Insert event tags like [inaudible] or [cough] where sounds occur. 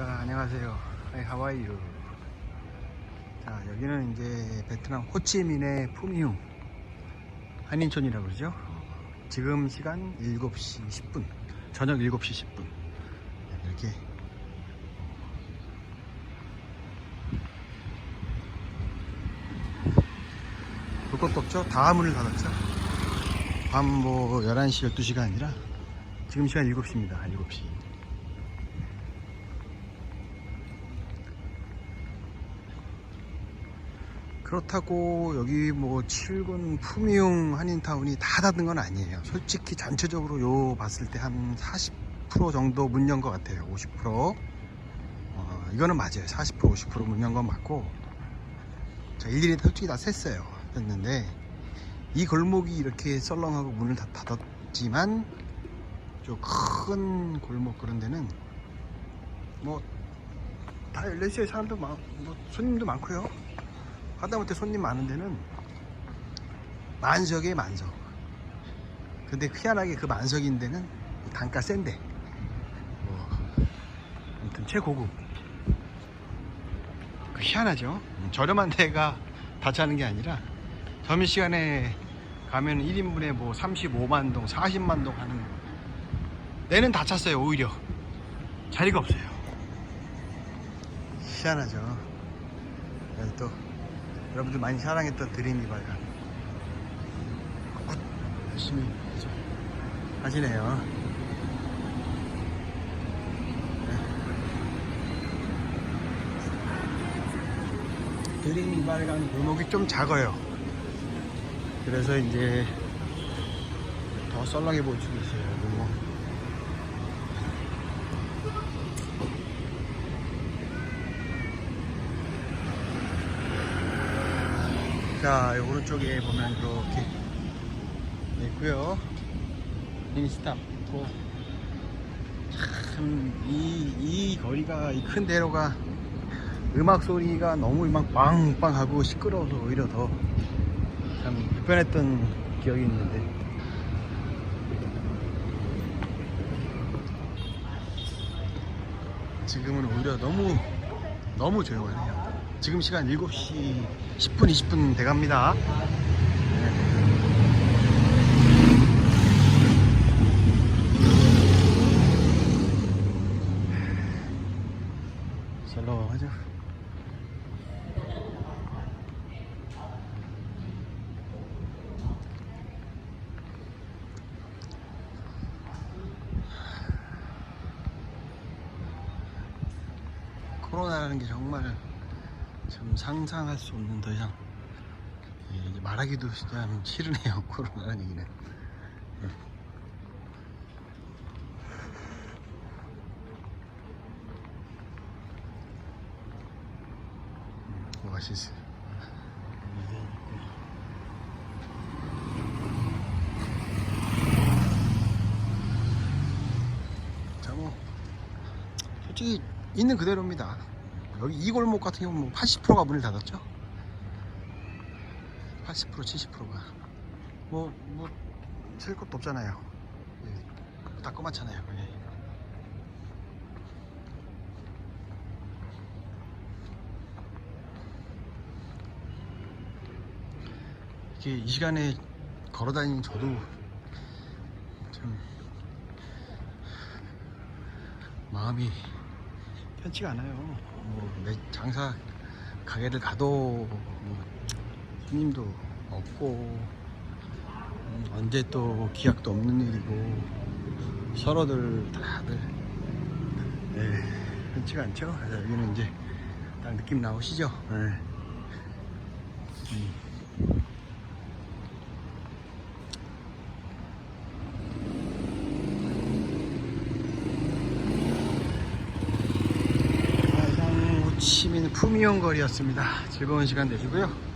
자, 안녕하세요. Are you? 자, 여기는 이제 베트남 호치민의 푸미흉 한인촌이라고 그러죠. 지금 시간 7시 10분. 저녁 7시 10분. 이렇게 볼 것도 없죠? 다 문을 닫았죠? 밤 뭐 11시, 12시가 아니라 지금 시간 7시입니다. 7시. 그렇다고 여기 뭐 7군 푸미용 한인타운이 다 닫은 건 아니에요. 솔직히 전체적으로 요 봤을 때 한 40% 정도 문 연 것 같아요. 50%. 어, 이거는 맞아요. 40% 50%문 연 건 맞고. 자, 일일이 솔직히 다 셌어요. 했는데 이 골목이 이렇게 썰렁하고 문을 다 닫았지만 좀 큰 골목 그런 데는 뭐다 열렸어요. 사람도 많, 뭐 손님도 많고요. 하다못해 손님 많은 데는 만석에 만석. 근데 희한하게 그 만석인 데는 단가 센데. 뭐, 아무튼 최고급. 그 희한하죠. 음, 저렴한 데가 다 차는 게 아니라 점심시간에 가면 1인분에 뭐 35만 동, 40만 동 하는 데는 다 찼어요, 오히려. 자리가 없어요. 희한하죠. 또 여러분들 많이 사랑했던 드림이 발간. 열심히 하시네요. 네. 드림 이 발간 골목이 좀 작아요. 그래서 이제 더 썰렁해 보일 수도 있어요 골목 자, 이 오른쪽에 보면 이렇게 돼 있고요. 미니스탑 있고 참이 이 거리가 이 큰 대로가 음악 소리가 너무 막 빵빵하고 시끄러워서 오히려 더 참 불편했던 기억이 있는데 지금은 오히려 너무 너무 조용하네요. 지금 시간 7시 10분 20분 돼갑니다. 썰렁하죠? 코로나라는 게 정말 참 상상할 수 없는 더 이상. 예, 말하기도 참 싫으네요 [laughs] 코로나라는 얘기는. 예. 음, 오아시스 자뭐 솔직히 있는 그대로입니다 여기 이 골목 같은 경우는 80%가 문을 닫았죠 80% 70%가 뭐 뭐셀 것도 없잖아요 예, 다 꼬맣잖아요 예. 이게 이 시간에 걸어 다니는 저도 참 마음이 편치가 않아요. 뭐 매- 장사 가게를 가도 뭐 손님도 없고 음, 언제 또 기약도 없는 일이고 서로들 다들 네, 편치가 않죠. 여기는 이제 딱 느낌 나오시죠. 네. 음. 호치민 푸미온 거리였습니다. 즐거운 시간 되시고요.